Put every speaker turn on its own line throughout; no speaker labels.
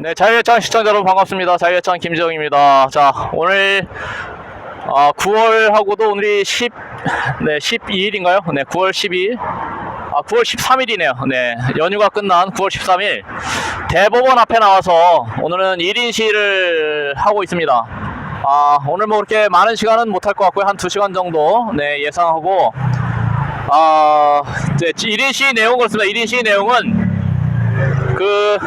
네, 자유예찬 시청자 여러분 반갑습니다. 자유예찬 김지영입니다. 자, 오늘 어, 9월하고도 오늘이 10, 네, 12일인가요? 네, 9월 12일. 아, 9월 13일이네요. 네, 연휴가 끝난 9월 13일. 대법원 앞에 나와서 오늘은 1인 시위를 하고 있습니다. 아, 오늘 뭐 그렇게 많은 시간은 못할 것 같고요. 한 2시간 정도, 네, 예상하고, 아, 이제 1인 시위 내용 그렇습니다. 1인 시위 내용은 그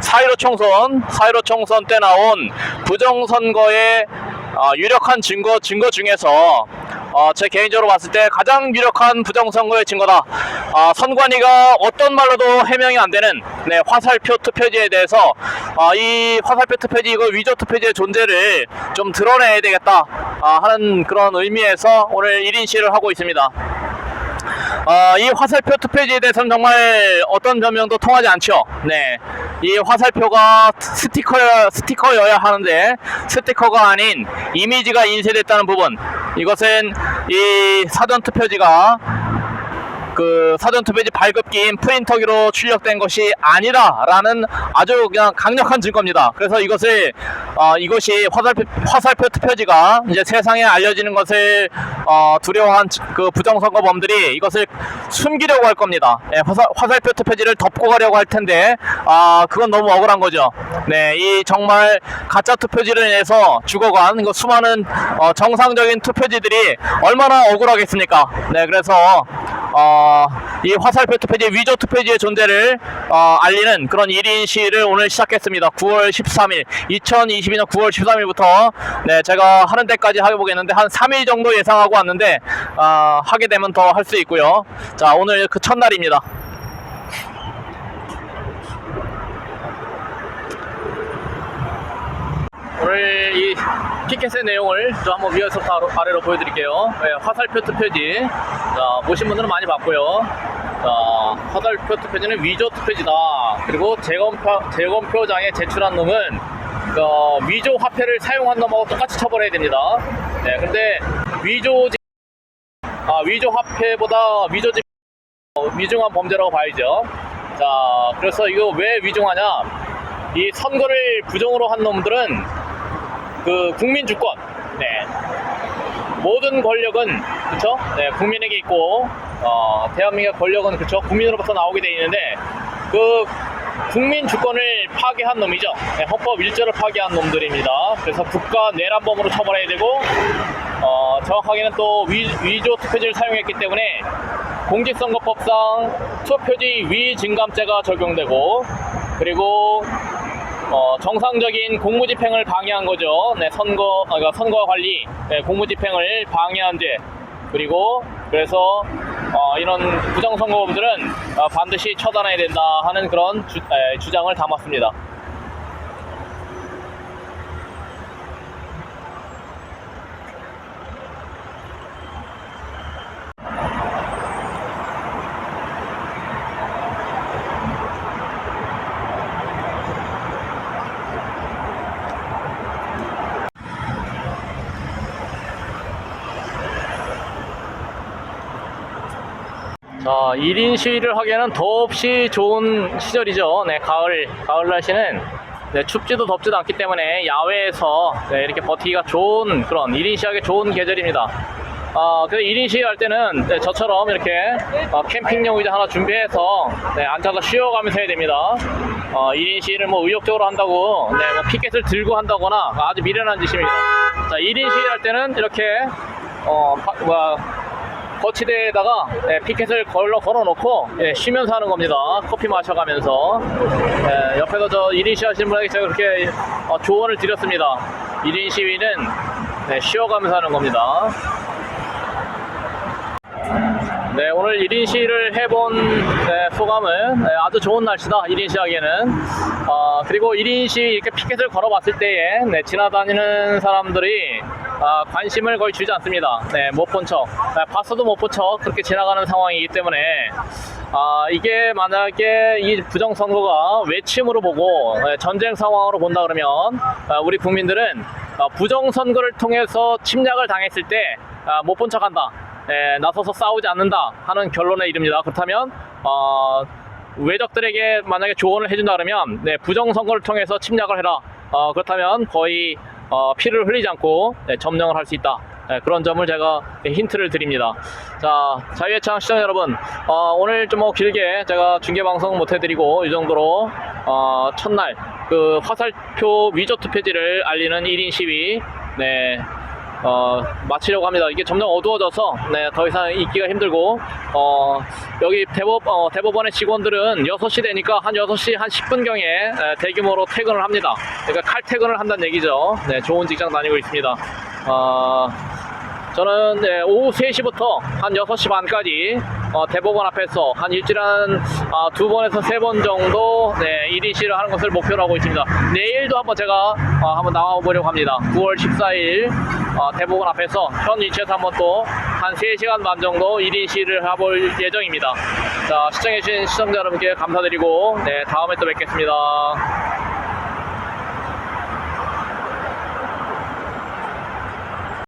4.15 총선, 4.15 총선 때 나온 부정선거의 어, 유력한 증거, 증거 중에서 어, 제 개인적으로 봤을 때 가장 유력한 부정선거의 증거다. 어, 선관위가 어떤 말로도 해명이 안 되는 네, 화살표 투표지에 대해서 어, 이 화살표 투표지 이거 위조 투표지의 존재를 좀 드러내야 되겠다 아, 하는 그런 의미에서 오늘 1인 시를 하고 있습니다. 어, 이 화살표 투표지에 대해서는 정말 어떤 변명도 통하지 않죠. 네. 이 화살표가 스티커, 스티커여야 하는데, 스티커가 아닌 이미지가 인쇄됐다는 부분. 이것은 이 사전 투표지가 그 사전 투표지 발급기인 프린터기로 출력된 것이 아니라라는 아주 그냥 강력한 증거입니다. 그래서 이것을 어, 이것이 화살표, 화살표 투표지가 이제 세상에 알려지는 것을 어, 두려워한 그 부정선거범들이 이것을 숨기려고 할 겁니다. 예, 화살, 화살표 투표지를 덮고 가려고 할 텐데 아 그건 너무 억울한 거죠. 네, 이 정말 가짜 투표지를 인해서 죽어간 그 수많은 어, 정상적인 투표지들이 얼마나 억울하겠습니까? 네, 그래서 어, 이 화살표 투표지 위조 투표지의 존재를 어, 알리는 그런 1인 시위를 오늘 시작했습니다. 9월 13일, 2022년 9월 13일부터 네, 제가 하는 데까지 해보겠는데 한 3일 정도 예상하고 왔는데 어, 하게 되면 더 할 수 있고요. 자, 오늘 그 첫날입니다. 오늘 이 티켓의 내용을 좀 한번 아래- 아래로 보여드릴게요. 네, 화살표 투표지. 자, 보신 분들은 많이 봤고요. 자, 화살표 투표지는 위조 투표지다. 그리고 재검표, 재검표장에 제출한 놈은 그 위조 화폐를 사용한 놈하고 똑같이 처벌해야 됩니다. 네, 근데 위조, 아, 위조 화폐보다 위조지, 어, 위중한 범죄라고 봐야죠. 자, 그래서 이거 왜 위중하냐? 이 선거를 부정으로 한 놈들은 그 국민 주권, 네. 모든 권력은 그렇죠? 네, 국민에게 있고 어, 대한민국 권력은 그렇죠? 국민으로부터 나오게 돼 있는데 그 국민 주권을 파괴한 놈이죠. 네, 헌법 1조를 파괴한 놈들입니다. 그래서 국가 내란범으로 처벌해야 되고 어, 정확하게는 또 위, 위조 투표지를 사용했기 때문에 공직선거법상 투표지 위 증감죄가 적용되고 그리고 어, 정상적인 공무집행을 방해한 거죠. 네, 선거, 아, 그러니까 선거 관리, 네, 공무집행을 방해한 죄. 그리고 그래서 어, 이런 부정선거범들은 어, 반드시 처단해야 된다 하는 그런 주, 에, 주장을 담았습니다. 자, 1인 시위를 하기에는 더없이 좋은 시절이죠. 네, 가을, 가을 날씨는 네, 춥지도 덥지도 않기 때문에 야외에서 네, 이렇게 버티기가 좋은 그런 1인 시위하기 좋은 계절입니다. 아, 그 1인 시위 할 때는 네, 저처럼 이렇게 어, 캠핑용 의자 하나 준비해서 네, 앉아서 쉬어가면서 해야 됩니다. 어, 1인 시위를 뭐 의욕적으로 한다고 네, 뭐 피켓을 들고 한다거나 아주 미련한 짓입니다. 자, 1인 시위 할 때는 이렇게 어, 바- 뭐야, 거치대에다가 예, 피켓을 걸러 걸어놓고 예, 쉬면서 하는 겁니다. 커피 마셔가면서 예, 옆에서 저 1인 시위 하시는 분에게 제가 그렇게 어, 조언을 드렸습니다. 1인 시위는 네, 쉬어가면서 하는 겁니다. 네, 오늘 1인 시위를 해본 네, 소감은 네, 아주 좋은 날씨다. 1인 시위하기에는. 어, 그리고 1인 시위 이렇게 피켓을 걸어봤을 때에 네, 지나다니는 사람들이 아, 관심을 거의 주지 않습니다. 네, 못 본 척. 네, 봤어도 못 본 척 그렇게 지나가는 상황이기 때문에 아, 이게 만약에 이 부정선거가 외침으로 보고 네, 전쟁 상황으로 본다 그러면 아, 우리 국민들은 아, 부정선거를 통해서 침략을 당했을 때 못 본 척한다. 예, 나서서 싸우지 않는다 하는 결론에 이릅니다. 그렇다면 어, 외적들에게 만약에 조언을 해준다 그러면 네, 부정선거를 통해서 침략을 해라. 어, 그렇다면 거의 어, 피를 흘리지 않고 네, 점령을 할 수 있다. 네, 그런 점을 제가 힌트를 드립니다. 자, 자유예창 시청자 여러분, 어, 오늘 좀 뭐 길게 제가 중계 방송 못 해드리고 이 정도로 어, 첫날 그 화살표 위조 투표지를 알리는 1인 시위, 네, 어, 마치려고 합니다. 이게 점점 어두워져서 네, 더 이상 있기가 힘들고 어, 여기 대법, 어, 대법원의 직원들은 6시 되니까 한 6시 한 10분경에 대규모로 퇴근을 합니다. 그러니까 칼퇴근을 한다는 얘기죠. 네, 좋은 직장 다니고 있습니다. 어, 저는 네, 오후 3시부터 한 6시 반까지 어, 대법원 앞에서 한 일주일에 한 아, 두 번에서 세 번 정도 네, 1인 시를 하는 것을 목표로 하고 있습니다. 내일도 한번 제가 어, 한번 나와보려고 합니다. 9월 14일 어, 대법원 앞에서 현 위치에서 한번 또 한 3시간 반 정도 1인 시를 해볼 예정입니다. 자, 시청해주신 시청자 여러분께 감사드리고 네, 다음에 또 뵙겠습니다.